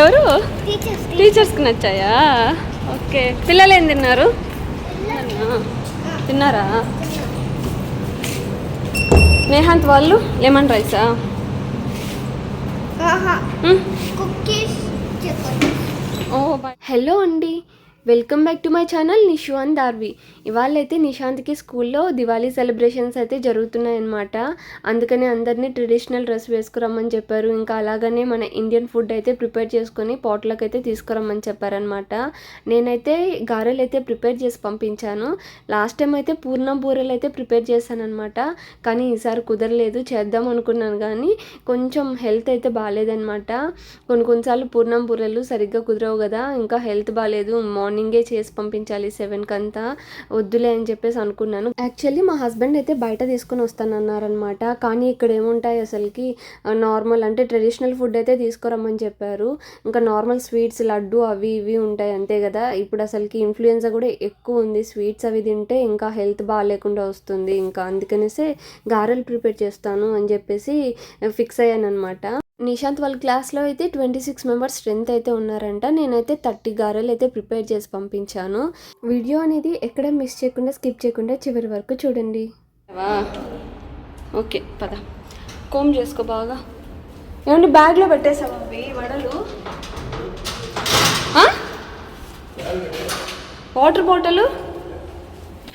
ఎవరు? టీచర్స్ టీచర్స్కి నచ్చాయా? ఓకే. పిల్లలు ఏం తిన్నారు? తిన్నారా? నేహాంత్ వాళ్ళు లెమన్ రైసా? హలో అండి. Welcome back to my channel Nishant Darvi. ఇవాళైతే నిశాంత్కి స్కూల్లో దివాళీ సెలబ్రేషన్స్ అయితే జరుగుతున్నాయన్నమాట. అందుకనే అందరినీ ట్రెడిషనల్ డ్రెస్ వేసుకురమ్మని చెప్పారు. ఇంకా అలాగనే మన ఇండియన్ ఫుడ్ అయితే ప్రిపేర్ చేసుకొని పోట్లకు అయితే తీసుకురమ్మని చెప్పారనమాట నేనైతే గారెలు అయితే ప్రిపేర్ చేసి పంపించాను. లాస్ట్ టైం అయితే పూర్ణం బూరెలు అయితే ప్రిపేర్ చేశానమాట కానీ ఈసారి కుదరలేదు చేద్దాం అనుకున్నాను కానీ కొంచెం హెల్త్ అయితే బాగాలేదనమాట కొన్ని కొన్నిసార్లు పూర్ణం బూరెలు సరిగ్గా కుదరవు కదా ఇంకా హెల్త్ బాగాలేదు మార్నింగ్ చేసి పంపించాలి సెవెన్కి అంతా వద్దులే అని చెప్పేసి అనుకున్నాను. యాక్చువల్లీ మా హస్బెండ్ అయితే బయట తీసుకుని వస్తానన్నారనమాట కానీ ఇక్కడ ఏముంటాయి అసలుకి? నార్మల్ అంటే ట్రెడిషనల్ ఫుడ్ అయితే తీసుకురమ్మని చెప్పారు. ఇంకా నార్మల్ స్వీట్స్ లడ్డు అవి ఇవి ఉంటాయి అంతే కదా. ఇప్పుడు అసలుకి ఇన్ఫ్లుయెన్సా కూడా ఎక్కువ ఉంది. స్వీట్స్ అవి తింటే ఇంకా హెల్త్ బాగాలేకుండా వస్తుంది. ఇంకా అందుకనేసే గారెలు ప్రిపేర్ చేస్తాను అని చెప్పేసి ఫిక్స్ అయ్యాను అనమాట నిశాంత్ వాళ్ళ క్లాస్లో అయితే ట్వంటీ సిక్స్ మెంబర్స్ స్ట్రెంత్ అయితే ఉన్నారంట. నేనైతే థర్టీ గారెలు అయితే ప్రిపేర్ చేసి పంపించాను. వీడియో అనేది ఎక్కడ మిస్ చేయకుండా స్కిప్ చేయకుండా చివరి వరకు చూడండి. ఓకే పద. కోమ్ చేసుకో బాగా. ఏమండి బ్యాగ్లో పెట్టేసావా? అవి వడలు? Water bottle.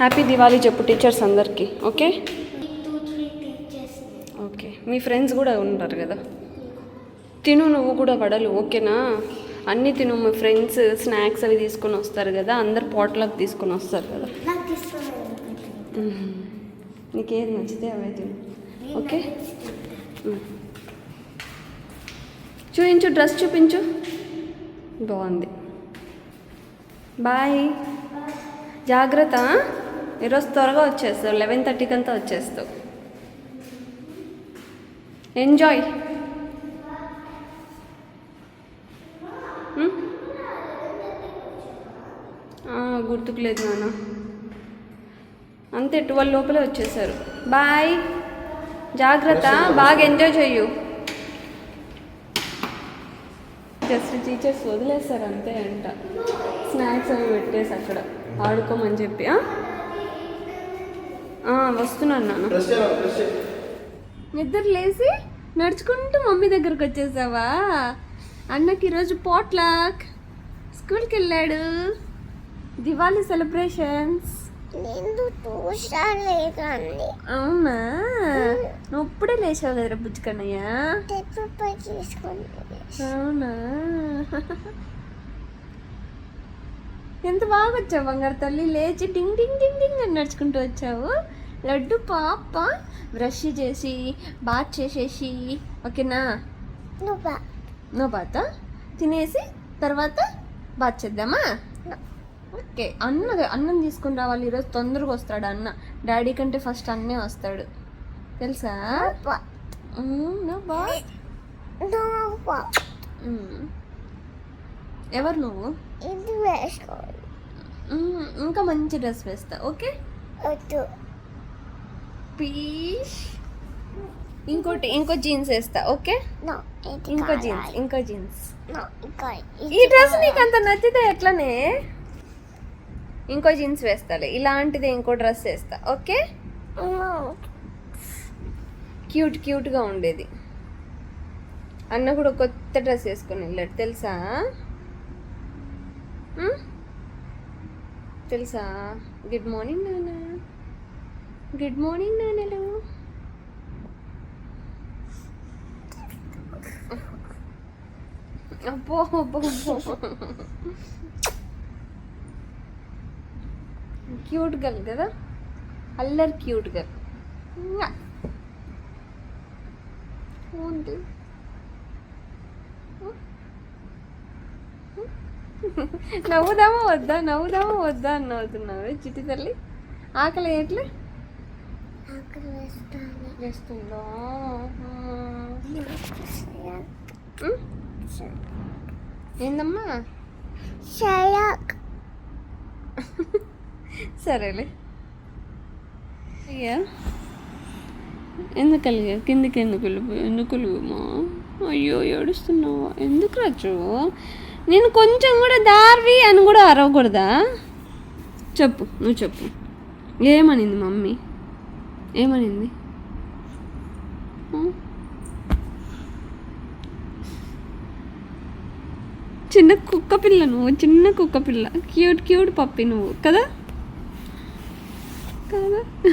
హ్యాపీ దివాళీ చెప్పు టీచర్స్ అందరికీ ఓకే? ఓకే మీ ఫ్రెండ్స్ కూడా ఉంటారు కదా? తిను నువ్వు కూడా వడలు ఓకేనా? అన్నీ తిను మీ ఫ్రెండ్స్ స్నాక్స్ అవి తీసుకొని వస్తారు కదా అందరు పోట్లకు తీసుకొని వస్తారు కదా. నీకేది నచ్చితే అవే తిను ఓకే. చూపించు డ్రెస్ చూపించు. బాగుంది. బాయ్. జాగ్రత్త ఈరోజు త్వరగా వచ్చేస్తావు లెవెన్ థర్టీకి అంతా వచ్చేస్తావు. ఎంజాయ్ మ్మ్? ఆ, గుర్తుకు లేదు నాన్న. అంతే ట్వెల్వ్ లోపలే వచ్చేసారు. బాయ్ జాగ్రత్త బాగా ఎంజాయ్ చెయ్యు. జస్ట్ టీచర్స్ వదిలేస్తారు అంతే అంట. స్నాక్స్ అవి పెట్టేసి అక్కడ ఆడుకోమని చెప్పి వస్తున్నాను నాన్న. నిద్ర లేచి నడుచుకుంటూ మమ్మీ దగ్గరకు వచ్చేసావా? అన్నకి ఈరోజు పోట్లాక్ స్కూల్కి వెళ్ళాడు. దివాళీ సెలబ్రేషన్స్. నేను అవునా? నువ్వు ఇప్పుడే లేచావు కదరా బుజ్జికన్నయ్య? అవునా? ఎంత బాగా వచ్చావు బంగారు తల్లి? లేచి టింగ్ టింగ్ టింగ్ టింగ్ అని నడుచుకుంటూ వచ్చావు. లడ్డు పాప బ్రష్ చేసి బాత్ చేసేసి ఓకేనా? నువ్వు నో బాత? తినేసి తర్వాత బాత్ చేద్దామా? ఓకే అన్న అన్నం తీసుకుని రావాలి ఈరోజు తొందరగా వస్తాడు అన్న. డాడీ కంటే ఫస్ట్ అన్నే వస్తాడు. తెలుసా. ఎవరు నువ్వు? ఇంకా మంచి డ్రెస్ వేస్తా ఓకే? పీష్. ఇంకోటి ఇంకో జీన్స్ వేస్తా ఓకే? ఇంకో జీన్స్ ఇంకో జీన్స్. ఈ డ్రెస్ నీకు అంత నచ్చితే ఎట్లనే? ఇంకో జీన్స్ వేస్తాలే. ఇలాంటిది ఇంకో డ్రెస్ వేస్తా. ఓకే? క్యూట్ క్యూట్గా ఉండేది. అన్న కూడా కొత్త డ్రెస్ వేసుకొని వెళ్ళాడు. తెలుసా? తెలుసా? గుడ్ మార్నింగ్ నాన్న. గుడ్ మార్నింగ్ నాన్నలు. అబ్బో అబ్బో అబ్బో. క్యూట్ గర్ల్ కదా? అల్లరి క్యూట్ గర్ల్. ఉంది నవ్వుదామా వద్దా? నవ్వుదామా వద్దా అని నవ్వుతున్నావు చిట్టి తల్లి? ఆకలి ఎట్లా? వేస్తుందా? ఏందమ్మా? షయాక్. సరేలే. అయ్యా. ఎందుకు అలిగా కిందికి ఎందుకు వెళ్ళిపోయి ఎందుకు వెళ్ళిపోమా? అయ్యో ఏడుస్తున్నావా? ఎందుకు రాచు నేను కొంచెం కూడా దార్వి అని కూడా అరవకూడదా? చెప్పు నువ్వు చెప్పు. ఏమనింది మమ్మీ? ఏమనింది? చిన్న కుక్క పిల్ల నువ్వు చిన్న కుక్క పిల్ల. క్యూట్ క్యూట్ పప్పి నువ్వు కదా?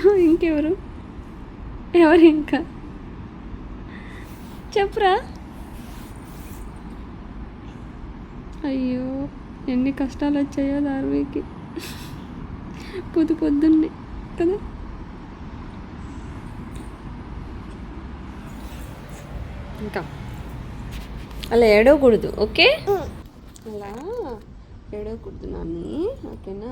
ఇంకెవరు? ఎవరు ఇంకా? చెప్పురా. అయ్యో ఎన్ని కష్టాలు వచ్చాయో దార్వికి. పొద్దు పొద్దున్నే కదా? ఇంకా? అలా ఏడవకూడదు ఓకే? అలా ఏడవకూడదు నాన్ని. ఓకేనా?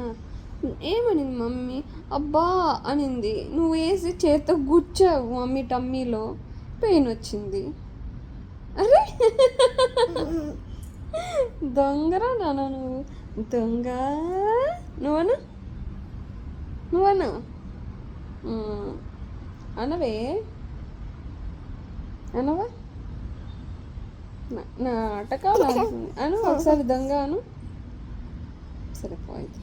ఏమనింది మమ్మీ? అబ్బా అనింది. నువ్వు వేసి చేత్తో గుచ్చావు మమ్మీ టమ్మీలో. పెయిన్ వచ్చింది. అరే! దొంగరా నాన్న నువ్వు? దొంగ? నువ్వను నువ్వను అనవే అనవా నా- నాటకాలు అను ఒకసారి దొంగ అను. సరే పోయింది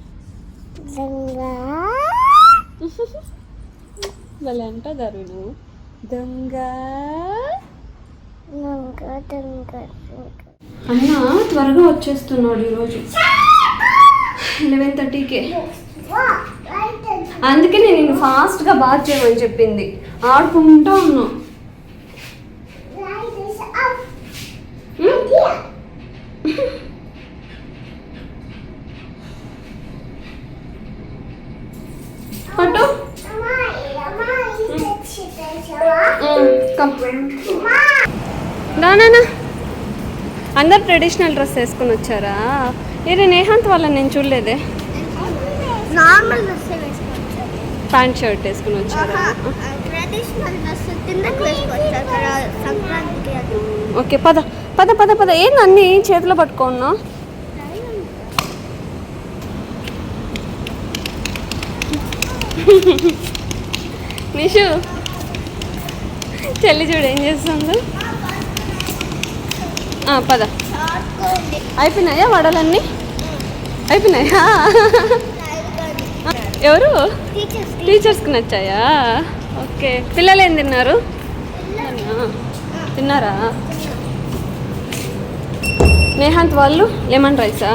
మళ్ళీ అంట దరు నువ్వు దొంగ అన్న త్వరగా వచ్చేస్తున్నాడు ఈరోజు. లెవెన్ థర్టీకే అందుకే నేను ఫాస్ట్గా బాత్ చేయమని చెప్పింది. ఆడుకుంటా ఉన్నాం. దానా అందరు ట్రెడిషనల్ డ్రెస్ వేసుకొని వచ్చారా? ఏరే నేహాంత్ వాళ్ళని నేను చూడలేదే. నార్మల్ డ్రెస్ ప్యాంట్ షర్ట్ వేసుకుని వచ్చారా? ఓకే పద పద పద పద. ఏంది అన్ని చేతిలో పట్టుకున్నా నిషు చెల్లి చూడు ఏం చేస్తుందో. పద. అయిపోయినాయా వడలన్నీ? అయిపోయినాయా? ఎవరు? టీచర్స్ టీచర్స్కి నచ్చాయా? ఓకే. పిల్లలు ఏం తిన్నారు? తిన్నారా? నేహాంత్ వాళ్ళు లెమన్ రైసా?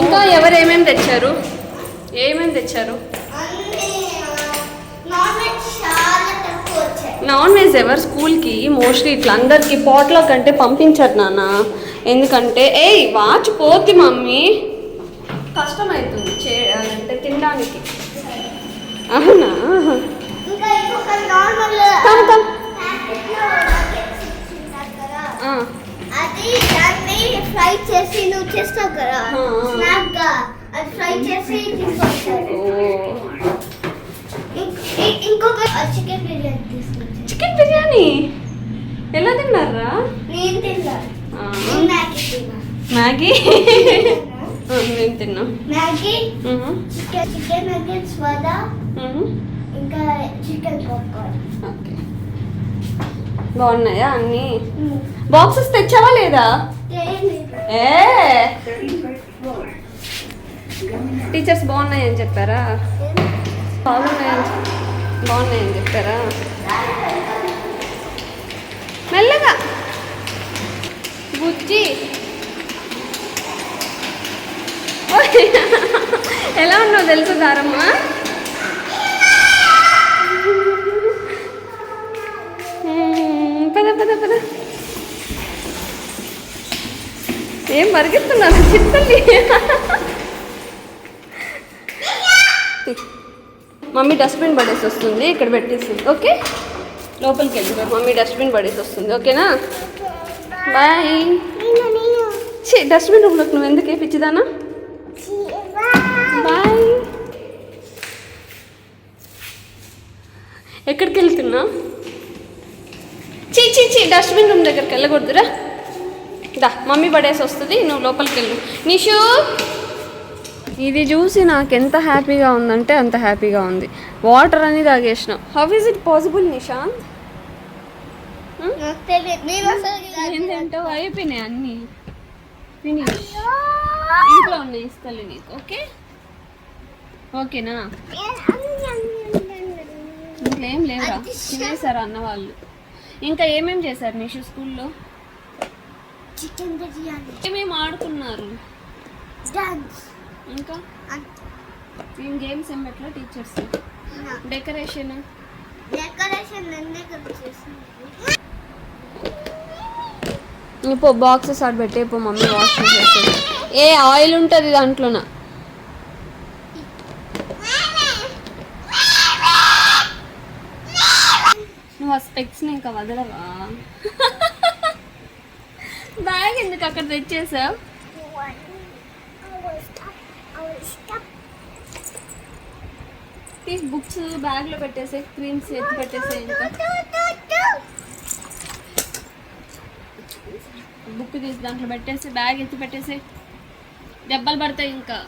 ఇంకా ఎవరు ఏమేమి తెచ్చారు? ఏమేమి తెచ్చారు? నాన్ వెజ్ ఎవరు స్కూల్కి? మోస్ట్లీ ఇట్లా అందరికి పోట్లో కంటే పంపించారు నాన్న. ఎందుకంటే ఏయ్ వాచ్ పోతి మమ్మీ. కష్టమవుతుంది చేయాలంటే తినడానికి. అవునా? అది దాన్ని ఫ్రై చేసి నువ్వు చేస్తావు కదా. అది ఫ్రై చేసి ఇంకొక చికెన్ బిర్యానీ తీసుకొచ్చారు చికెన్ బిర్యానీ? ఎలా తిన్నారా? నేను తిన్నా. ఆ, నేను మ్యాగీ నేను తిన్నా. మ్యాగీ. చికెన్ చికెన్ నగెట్స్ మ్మ్. ఇంకా చికెన్ పాప్కార్న్ ఓకే. బాగున్నాయా అన్నీ? బాక్సెస్ తెచ్చావా లేదా? ఏ టీచర్స్ బాగున్నాయని చెప్పారా? బాగున్నాయని చెప్- బాగున్నాయని చెప్పారా? మెల్లగా. బుజ్జి. ఎలా ఉన్నావు తెలుసు దారమ్మ? పద పద పద. ఏం పరిగెత్తున్నాను చిత్తల్లి. మమ్మీ డస్ట్బిన్ పడేసి వస్తుంది. ఇక్కడ పెట్టేసింది ఓకే? లోపలికి వెళ్ళి మమ్మీ డస్ట్బిన్ పడేసి వస్తుంది. ఓకేనా? బాయ్. ఛీ డస్ట్బిన్ రూమ్లోకి నువ్వు ఎందుకు పిచ్చిదానా? బాయ్. ఎక్కడికి వెళ్తున్నా చీ చీ చీ డస్ట్బిన్ రూమ్ దగ్గరికి వెళ్ళకూడదురా. దా మమ్మీ పడేసి వస్తుంది. నువ్వు లోపలికి వెళ్ళు నిషు! ఇది చూసి నాకు ఎంత హ్యాపీగా ఉందంటే అంత హ్యాపీగా ఉంది. వాటర్ అని తాగేసిన. హౌ ఇస్ ఇట్ పాసిబుల్ ఇలా ఏంటంటే అయిపోయినాయి అన్నీ. ఫినిష్ ఇంట్లో ఉన్నాయి ఇస్తలే నీకు ఓకే? ఓకేనా ఏం లేవురా. తినేసారు అన్న వాళ్ళు. ఇంకా ఏమేం చేశారు నిషు స్కూల్లో? ఏమేమి ఆడుకున్నారు? డాన్స్. ఇంకా? ఏం గేమ్స్ ఏం పెట్టలా టీచర్స్ డెకరేషన్ పో బాక్సెస్ ఆడ పెట్టే పో మమ్మీ వాష్ చేసేస్తుంది ఏ ఆయిల్ ఉంటుంది దాంట్లోన. నువ్వు ఆ స్పెక్స్ని ఇంకా వదలవా? బ్యాగ్ ఎందుకు అక్కడ తెచ్చేసావు? తీసి బుక్స్ బ్యాగ్లో పెట్టేసే క్రీమ్స్ ఎత్తి పెట్టేసే ఇంకా. బుక్ తీసి దాంట్లో పెట్టేసి బ్యాగ్ ఎత్తి పెట్టేసి దెబ్బలు పడతాయి ఇంకా.